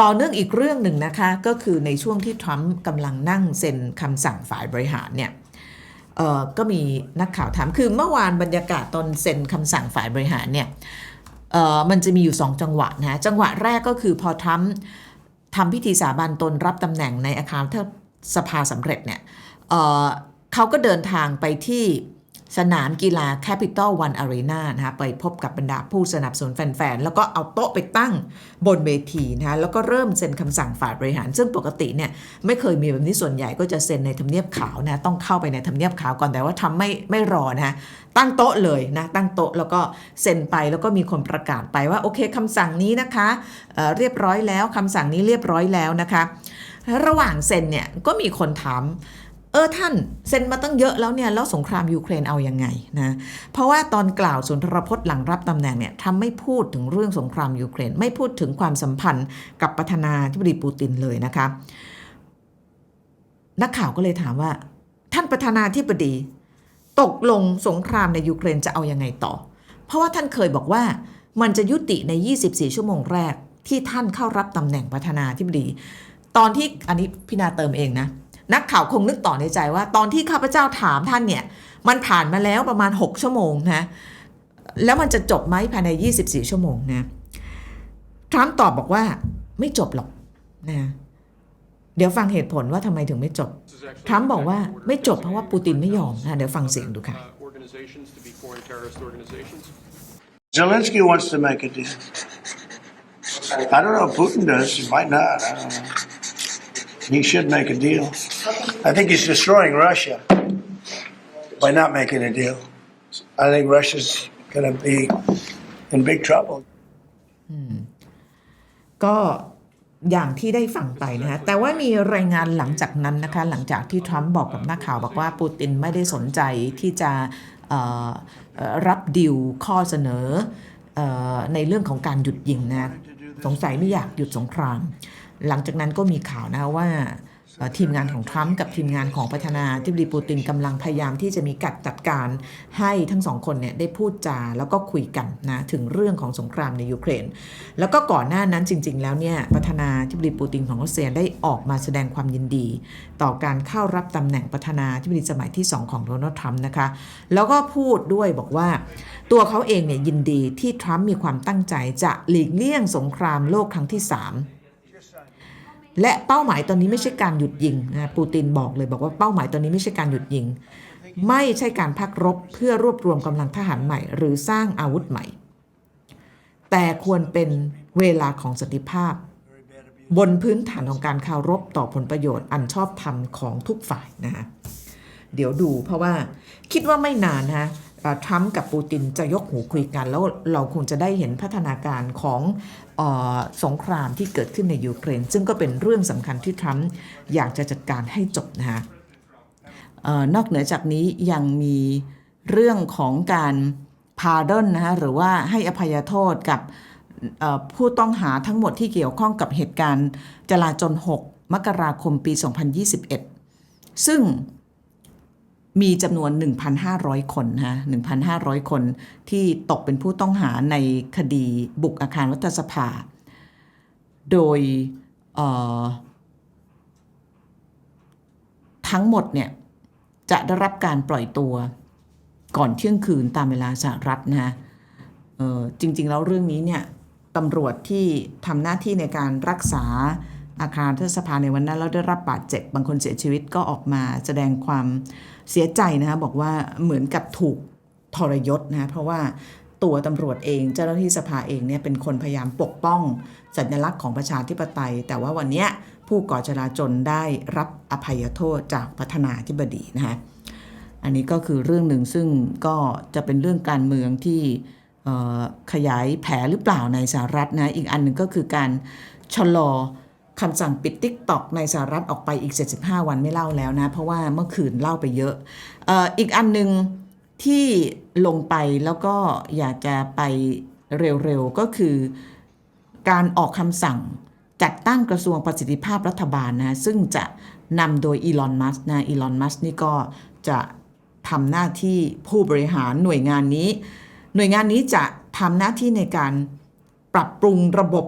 ต่อเนื่องอีกเรื่องหนึ่งนะคะ ก็คือในช่วงที่ทรัมป์กำลังนั่งเซ็นคำสั่งฝ่ายบริหารเนี่ยก็มีนักข่าวถามคือเมื่อวานบรรยากาศตอนเซ็นคำสั่งฝ่ายบริหารเนี่ยมันจะมีอยู่ 2 จังหวะนะจังหวะแรกก็คือพอทรัมป์ทำพิธีสาบานตนรับตำแหน่งในอาคารสภาสำเร็จเนี่ยเขาก็เดินทางไปที่ สนามกีฬา Capital One Arena นะคะไปพบกับบรรดาผู้สนับสนุนแฟน ๆ แล้วก็เอาโต๊ะไปตั้งบนเวทีนะคะแล้วก็เริ่มเซ็นคำสั่งฝ่ายบริหาร ซึ่งปกติเนี่ยไม่เคยมีแบบนี้ส่วนใหญ่ก็จะเซ็นในทำเนียบขาวนะต้องเข้าไปในทำเนียบขาวก่อนแต่ว่าทำไม่ไม่รอนะตั้งโต๊ะเลยนะตั้งโต๊ะแล้วก็เซ็นไปแล้วก็มีคนประกาศไปว่าโอเคคำสั่งนี้นะคะเเรียบร้อยแล้วคำสั่งนี้เรียบร้อยแล้วนะคะ ระหว่างเซ็นเนี่ยก็มีคนถาม เออท่านเซ็นมาตั้งเยอะแล้วเนี่ยแล้วสงครามยูเครนเอายังไงนะเพราะว่าตอนกล่าวสุนทรพจน์หลังรับตำแหน่งเนี่ยทำไม่พูดถึงเรื่องสงครามยูเครน ไม่พูดถึงความสัมพันธ์กับประธานาธิบดีปูตินเลยนะคะนักข่าวก็เลยถามว่า ท่านประธานาธิบดี ตกลงสงครามในยูเครนจะเอายังไงต่อ เพราะว่าท่านเคยบอกว่ามันจะยุติใน 24 ชั่วโมงแรกที่ท่านเข้ารับตำแหน่งประธานาธิบดี ตอนที่อันนี้พี่นาเติมเองนะ นักข่าวคงนึกต่อในใจว่า ตอนที่ข้าพเจ้าถามท่านเนี่ยมันผ่านมาแล้วประมาณ 6 ชั่วโมงนะแล้วมันจะจบไหมภายใน 24 ชั่วโมงนะทรัมป์ตอบบอกว่าไม่จบหรอกนะเดี๋ยวฟังเหตุผลว่าทำไมถึงไม่จบทรัมป์บอกว่าไม่จบเพราะว่าปูตินไม่ยอมนะเดี๋ยวฟังเสียงดูค่ะ Zelensky wants to make a deal. I don't know if Putin does. He might not. I don't know. He should make a deal. I think he's destroying Russia by not making a deal. I think Russia's going to be in big trouble. ก็อย่างที่ได้ฟังไปนะฮะแต่ว่ามีรายงานหลังจากนั้นนะคะหลังจากที่ทรัมป์บอกกับนักข่าวบอกว่าปูตินไม่ได้สนใจที่จะรับดิวข้อเสนออในเรื่องของการหยุดยิงนะสงสัยไม่อยากหยุดสงคราม หลังจากนั้นก็มีข่าวนะว่าทีมงานของทรัมป์กับทีมงานของประธานาธิบดีปูตินกำลังพยายามที่จะมีกัดจัดการให้ทั้งสองคนเนี่ยได้พูดจาแล้วก็คุยกันนะถึงเรื่องของสงครามในยูเครน แล้วก็ก่อนหน้านั้นจริง ๆ แล้วเนี่ยประธานาธิบดีปูตินของรัสเซียได้ออกมาแสดงความยินดี ต่อการเข้ารับตำแหน่งประธานาธิบดีสมัยที่ 2 ของโดนัลด์ทรัมป์นะคะแล้วก็พูดด้วยบอกว่า ตัวเขาเองเนี่ยยินดีที่ทรัมป์มีความตั้งใจจะหลีกเลี่ยงสงครามโลกครั้งที่ 3 และเป้าหมายตอนนี้ไม่ใช่การหยุดยิงนะปูตินบอกเลยบอกว่าเป้าหมายตอนนี้ไม่ใช่การหยุดยิง ไม่ใช่การพักรบเพื่อรวบรวมกำลังทหารใหม่ หรือสร้างอาวุธใหม่ แต่ควรเป็นเวลาของสันติภาพ บนพื้นฐานของการเคารพต่อผลประโยชน์อันชอบธรรมของทุกฝ่ายนะฮะเดี๋ยวดูเพราะว่าคิดว่าไม่นานนะฮะ ทรัมป์กับปูตินจะยกหูคุยกัน แล้วเราคงจะได้เห็นพัฒนาการของออสงครามที่เกิดขึ้นในยูเครน ซึ่งก็เป็นเรื่องสำคัญที่ทรัมป์อยากจะจัดการให้จบนะฮะออนอกเหนือจากนี้ยังมีเรื่องของการพาดอนนะฮะหรือว่าให้อภัยโทษกับผู้ต้องหาทั้งหมดที่เกี่ยวข้องกับเหตุการณ์จลาจล 6 มกราคมปี 2021 ซึ่ง มีจำนวน 1,500 คนนะฮะ1,500 คนที่ตกเป็นผู้ต้องหาในคดีบุกอาคารรัฐสภา โดยทั้งหมดเนี่ยจะได้รับการปล่อยตัวก่อนเที่ยงคืนตามเวลาสหรัฐนะฮะจริง ๆ แล้วเรื่องนี้เนี่ยตำรวจที่ทำหน้าที่ในการรักษา อาคารรัฐสภาในวันนั้นแล้วได้รับบาดเจ็บบางคนเสียชีวิตก็ออกมาแสดงความเสียใจนะคะบอกว่าเหมือนกับถูกทรยศนะเพราะว่าตัวตำรวจเองเจ้าหน้าที่สภาเองเนี่ยเป็นคนพยายามปกป้อง สัญลักษณ์ของประชาธิปไตย แต่ว่าวันนี้ผู้ก่อจลาจลได้รับอภัยโทษจากประธานาธิบดีนะคะอันนี้ก็คือเรื่องหนึ่งซึ่งก็จะเป็นเรื่องการเมืองที่ขยายแผลหรือเปล่าในสหรัฐนะอีกอันหนึ่งก็คือการชะลอ คำสั่งปิดติ๊กตอกในสหรัฐออกไปอีก 75 วันไม่เล่าแล้วนะ เพราะว่าเมื่อคืนเล่าไปเยอะออีกอันหนึ่งที่ลงไปแล้วก็อยากจะไปเร็วๆ ก็คือการออกคำสั่งจัดตั้งกระทรวงประสิทธิภาพรัฐบาลนะซึ่งจะนำโดยอีลอนมัสนะอีลอนมัสนี่ก็จะทำหน้าที่ผู้บริหารหน่วยงานนี้ หน่วยงานนี้จะทำหน้าที่ในการปรับปรุงระบบ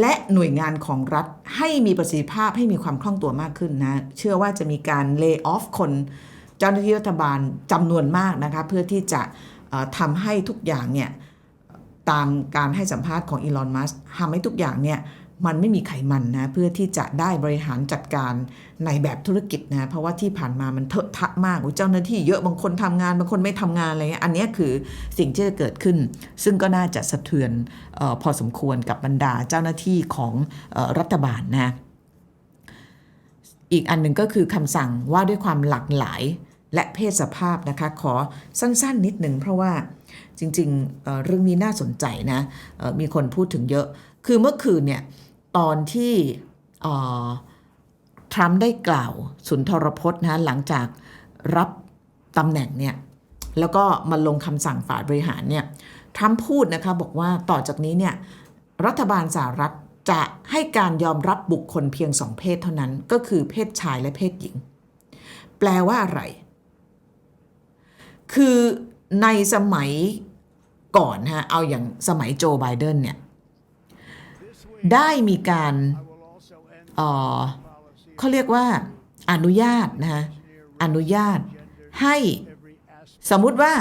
และหน่วยงานของรัฐให้มีประสิทธิภาพให้มีความคล่องตัวมากขึ้นนะ เชื่อว่าจะมีการเลิกออฟคนเจ้าหน้าที่รัฐบาลจำนวนมากนะคะเพื่อที่จะทำให้ทุกอย่างเนี่ยตามการให้สัมภาษณ์ของอีลอน มัสทำให้ทุกอย่างเนี่ย มันไม่มีไขมันนะเพื่อที่จะได้บริหารจัดการในแบบธุรกิจนะเพราะว่าที่ผ่านมามันเถอะทะมากเจ้าหน้าที่เยอะบางคนทำงานบางคนไม่ทำงานอะไรเงี้ยอันนี้คือสิ่งที่จะเกิดขึ้น ซึ่งก็น่าจะสะเทือนออพอสมควรกับบรรดาเจ้าหน้าที่ของออรัฐบาลนะอีกอันหนึ่งก็คือคำสั่งว่าด้วยความหลากหลายและเพศสภาพนะคะ ขอสั้นๆนิดหนึ่งเพราะว่าจริงๆเเรื่องนี้น่าสนใจนะมีคนพูดถึงเยอะ คือเมื่อคืนเนี่ย ตอนที่ทรัมป์ได้กล่าวสุนทรพจน์นะหลังจากรับตำแหน่งเนี่ยแล้วก็มาลงคำสั่งฝ่ายบริหารเนี่ยทรัมป์พูดนะคะบอกว่าต่อจากนี้เนี่ยรัฐบาลสหรัฐจะให้การยอมรับบุคคลเพียงสองเพศเท่านั้น ก็คือเพศชายและเพศหญิง แปลว่าอะไร คือในสมัยก่อนฮะเอาอย่างสมัยโจไบเดนเนี่ย ได้มีการเขาเรียกว่าอนุญาตนะฮะอนุญาตให้สมมุติว่า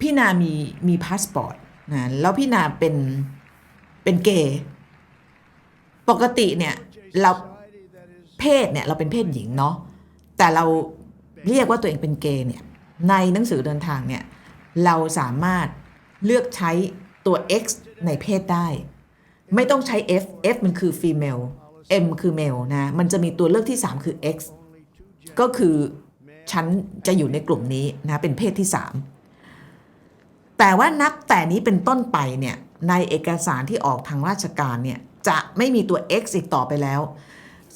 พี่นามีมีพาสปอร์ตนะแล้วพี่นาเป็นเป็นเกย์ปกติเนี่ยเราเพศเนี่ยเราเป็นเพศหญิงเนาะแต่เราเรียกว่าตัวเองเป็นเกย์เนี่ยในหนังสือเดินทางเนี่ยเราสามารถเลือกใช้ตัว X ในเพศได้ ไม่ต้องใช้ F F มันคือ female M คือ male นะ มันจะมีตัวเลือกที่ 3 คือ X ก็คือฉันจะอยู่ในกลุ่มนี้นะเป็นเพศที่ 3 แต่ว่านับแต่นี้เป็นต้นไปเนี่ยในเอกสารที่ออกทางราชการเนี่ยจะไม่มีตัว X อีกต่อไปแล้ว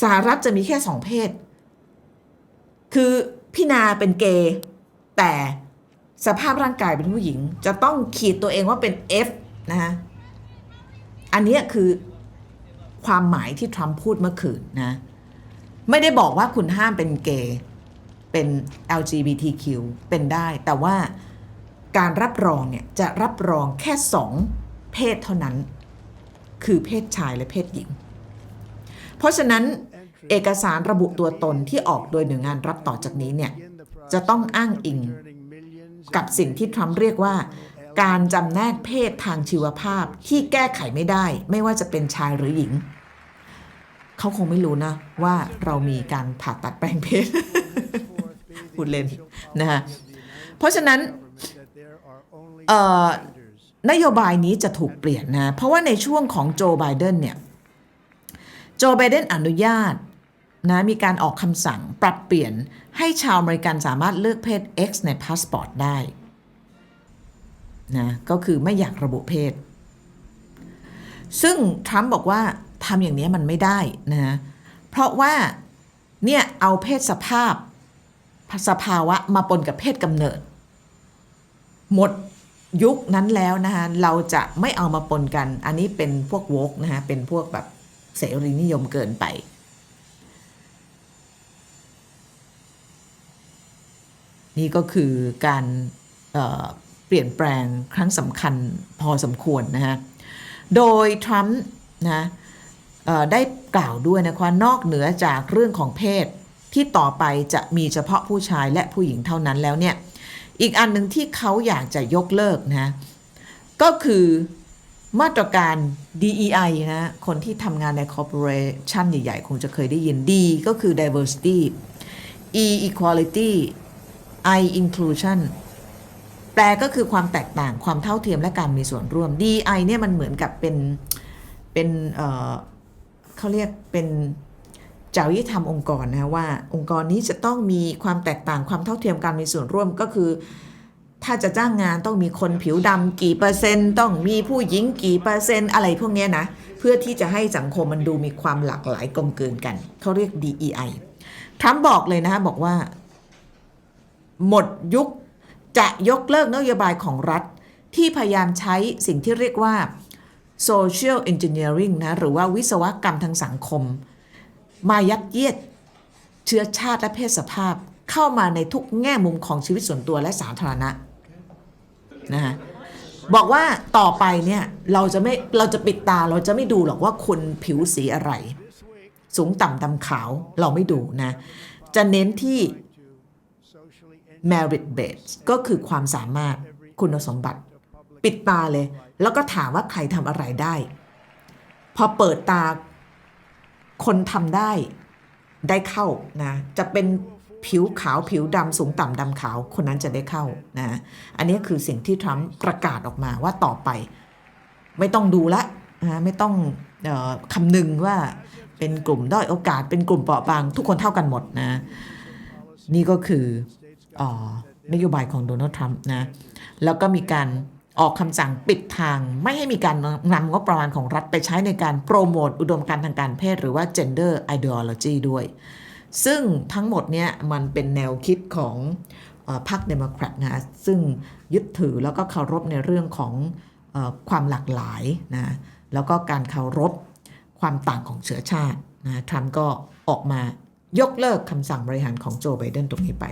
สหรัฐจะมีแค่สองเพศ คือพี่นาเป็นเกย์แต่สภาพร่างกายเป็นผู้หญิง จะต้องขีดตัวเองว่าเป็น F นะฮะ อันนี้คือความหมายที่ทรัมป์พูดเมื่อคืนนะ ไม่ได้บอกว่าคุณห้ามเป็นเกย์เป็น LGBTQ เป็นได้ แต่ว่าการรับรองเนี่ยจะรับรองแค่สองเพศเท่านั้น คือเพศชายและเพศหญิง เพราะฉะนั้นเอกสารระบุตัวตนที่ออกโดยหน่วยงานรัฐต่อจากนี้เนี่ยจะต้องอ้างอิงกับสิ่งที่ทรัมป์เรียกว่า การจำแนกเพศทางชีวภาพที่แก้ไขไม่ได้ ไม่ว่าจะเป็นชายหรือหญิง เขาคงไม่รู้นะ ว่าเรามีการผ่าตัดแปลงเพศพูดเล่นนะฮะเพราะฉะนั้นนโยบายนี้จะถูกเปลี่ยนนะ เพราะว่าในช่วงของโจไบเดนเนี่ย โจไบเดนอนุญาตนะมีการออกคำสั่งปรับเปลี่ยนให้ชาวอเมริกันสามารถเลือกเพศ X ในพาสปอร์ตได้ นะก็คือไม่อยากระบุเพศ ซึ่งทรัมป์บอกว่าทำอย่างนี้มันไม่ได้นะเพราะว่าเนี่ยเอาเพศสภาพสภาวะมาปนกับเพศกำเนิด หมดยุคนั้นแล้วนะคะเราจะไม่เอามาปนกัน อันนี้เป็นพวกวกนะคะเป็นพวกแบบเสรีนิยมเกินไป นี่ก็คือการ เปลี่ยนแปลงครั้งสำคัญพอสมควรนะฮะ โดยทรัมป์นะได้กล่าวด้วยนะคะนอกเหนือจากเรื่องของเพศที่ต่อไปจะมีเฉพาะผู้ชายและผู้หญิงเท่านั้นแล้วเนี่ย อีกอันหนึ่งที่เขาอยากจะยกเลิกนะก็คือมาตรการ DEI นะคนที่ทำงานในคอร์ปอเรชันใหญ่ๆ คงจะเคยได้ยิน D ก็คือ diversity E equality I inclusion แปลก็คือความแตกต่างความเท่าเทียมและการมีส่วนร่วม DI เนี่ยมันเหมือนกับเป็นเป็นเอ่อเขาเรียกเป็นจริยธรรมองค์กรนะว่าองค์กรนี้จะต้องมีความแตกต่างความเท่าเทียมการมีส่วนร่วมก็คือ ถ้าจะจ้างงานต้องมีคนผิวดำกี่เปอร์เซ็นต์ต้องมีผู้หญิงกี่เปอร์เซ็นต์อะไรพวกนี้นะ เพื่อที่จะให้สังคมมันดูมีความหลากหลายกลมเกลืนกัน เขาเรียก DEI ทรัมป์บอกเลยนะบอกว่า หมดยุค จะยกเลิกนโยบายของรัฐ ที่พยายามใช้สิ่งที่เรียกว่า social engineering นะ หรือว่าวิศวกรรมทางสังคม มายัดเยียดเชื้อชาติและเพศสภาพเข้ามาในทุกแง่มุมของชีวิตส่วนตัวและสาธารณะนะฮะบอกว่าต่อไปเนี่ยเราจะไม่เราจะปิดตาเราจะไม่ดูหรอกว่าคุณผิวสีอะไร สูงต่ำดำขาวเราไม่ดูนะ จะเน้นที่ merit based ก็คือความสามารถคุณสมบัติ ปิดตาเลย แล้วก็ถามว่าใครทำอะไรได้ พอเปิดตาคนทำได้ได้เข้านะจะเป็นผิวขาวผิวดำสูงต่ำดำขาวคนนั้นจะได้เข้านะอันนี้คือสิ่งที่ทรัมป์ประกาศออกมาว่าต่อไป ไม่ต้องดูละนะไม่ต้องออคำนึงว่าเป็นกลุ่มด้อยโอกาสเป็นกลุ่มเปราะบาง ทุกคนเท่ากันหมดนะ นี่ก็คือ นโยบายของโดนัลด์ทรัมป์นะแล้วก็มีการออกคำสั่งปิดทาง ไม่ให้มีการนำงบประมาณของรัฐไปใช้ในการโปรโมทอุดมการทางการเพศหรือว่า gender ideology ด้วย ซึ่งทั้งหมดเนี่ยมันเป็นแนวคิดของพรรคเดโมแครตนะซึ่งยึดถือแล้วก็เคารพในเรื่องของอความหลากหลายนะแล้วก็การเคารพความต่างของเชื้อชาตินะทรัมป์ก็ออกมายกเลิกคำสั่งบริหารของโจไบเดนตรงนี้ไป